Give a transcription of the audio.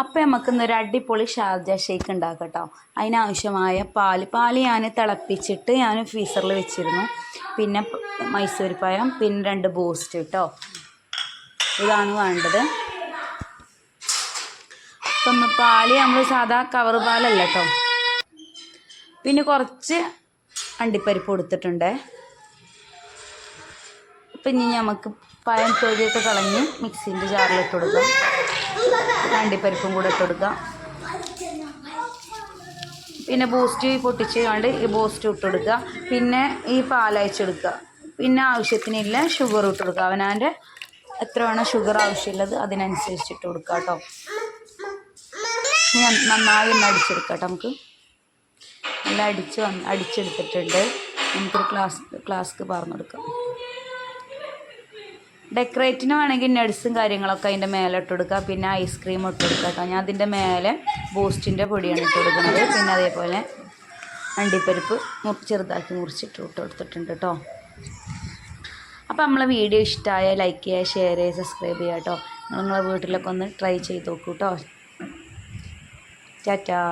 അപ്പം നമുക്ക് ഒരു അടിപൊളി ഷാർജ ഷേക്ക് ഉണ്ടാക്കാം കേട്ടോ അതിനാവശ്യമായ പാൽ. പാൽ ഞാൻ തിളപ്പിച്ചിട്ട് ഞാൻ ഫ്രീസറിൽ വെച്ചിരുന്നു. പിന്നെ മൈസൂർ പഴം പിന്നെ രണ്ട് ബൂസ്റ്റ് കേട്ടോ ഇതാണ് വേണ്ടത്. അപ്പം പാൽ നമ്മൾ സാധാ കവർ പാലല്ല കേട്ടോ പിന്നെ കുറച്ച് അണ്ടിപ്പരിപ്പ് കൊടുത്തിട്ടുണ്ട്. ഇനി നമുക്ക് പഴം തൊലിയൊക്കെ കളഞ്ഞ് മിക്സിന്റെ ജാറിലിട്ട് കൊടുക്കാം. അണ്ടിപ്പരിപ്പും കൂടെ ഇട്ട് കൊടുക്കാം. പിന്നെ ബൂസ്റ്റ് പൊട്ടിച്ച് കൊണ്ട് ഈ ബൂസ്റ്റ് ഇട്ട് കൊടുക്കുക. പിന്നെ ഈ പാലയച്ചെടുക്കുക പിന്നെ ആവശ്യത്തിനില്ല ഷുഗർ ഇട്ട് കൊടുക്കുക. അവനാന്റെ എത്ര വേണം ഷുഗർ ആവശ്യമുള്ളത് അതിനനുസരിച്ച് ഇട്ട് കൊടുക്കുക കേട്ടോ. നന്നായി ഒന്ന് അടിച്ചെടുക്കാം നമുക്ക്. നല്ല അടിച്ച് വന്ന് അടിച്ചെടുത്തിട്ടുണ്ട്. നമുക്കൊരു ക്ലാസ് ക്ലാസ്ക്ക് പറഞ്ഞെടുക്കാം ഡെക്കറേറ്റിന് വേണമെങ്കിൽ നട്സും കാര്യങ്ങളൊക്കെ അതിന്റെ മേലെ ഇട്ട് കൊടുക്കുക പിന്നെ ഐസ്ക്രീം ഇട്ട് കൊടുക്കുക കേട്ടോ. ഞാൻ അതിന്റെ മേലെ ബൂസ്റ്റിന്റെ പൊടിയാണ് ഇട്ട് കൊടുക്കുന്നത്. പിന്നെ അതേപോലെ അണ്ടിപ്പരിപ്പ് ചെറുതാക്കി മുറിച്ചിട്ട് ഇട്ട് കൊടുത്തിട്ടുണ്ട് കേട്ടോ. അപ്പോൾ നമ്മളെ വീഡിയോ ഇഷ്ടമായ ലൈക്ക് ചെയ്യുക ഷെയർ ചെയ്യുക സബ്സ്ക്രൈബ് ചെയ്യുക കേട്ടോ. നിങ്ങൾ നിങ്ങളെ വീട്ടിലൊക്കെ ഒന്ന് ട്രൈ ചെയ്ത് നോക്കൂ കേട്ടോ. ടാറ്റാ